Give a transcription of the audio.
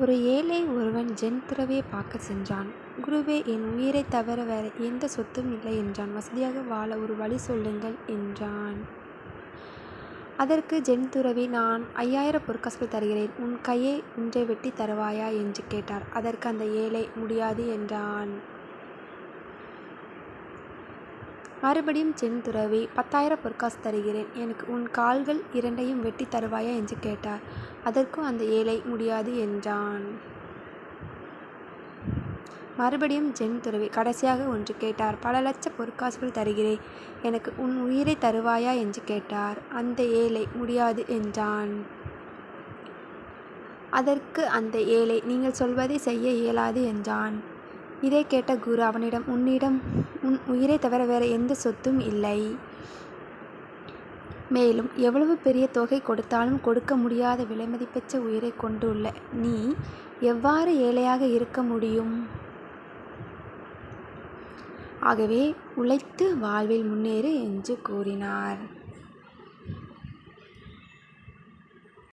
ஒரு ஏழை ஒருவன் ஜென் துறவியை பார்க்க சென்றான். குருவே என் உயிரைத் தவிர வேறு எந்த சொத்தும் இல்லை என்றான். வசதியாக வாழ ஒரு வழி சொல்லுங்கள் என்றான். அதற்கு ஜென் துறவி நான் ஐயாயிரம் பொற்காசுகள் தருகிறேன். உன் கையை ஒன்றை வெட்டித் தருவாயா? என்று கேட்டார். அதற்கு அந்த ஏழை முடியாது என்றான். மறுபடியும் ஜென் துறவி பத்தாயிரம் பொற்காசு தருகிறேன். எனக்கு உன் கால்கள் இரண்டையும் வெட்டித் தருவாயா? என்று கேட்டார். அதற்கும் அந்த ஏழை முடியாது என்றான். மறுபடியும் ஜென் துறவி கடைசியாக ஒன்று கேட்டார். பல லட்ச பொற்காசுகள் தருகிறேன். எனக்கு உன் உயிரை தருவாயா? என்று கேட்டார். அந்த ஏழை முடியாது என்றான். அதற்கு அந்த ஏழை நீங்கள் சொல்வதை செய்ய இயலாது என்றான். இதைக் கேட்ட குரு அவனிடம் உன்னிடம் உன் உயிரைத் தவிர வேறு எந்த சொத்தும் இல்லை. மேலும் எவ்வளவு பெரிய தொகை கொடுத்தாலும் கொடுக்க முடியாத விலைமதிப்பற்ற உயிரைக் கொண்டுள்ள நீ எவ்வாறு ஏழையாக இருக்க முடியும்? ஆகவே உழைத்து வாழ்வில் முன்னேறு என்று கூறினார்.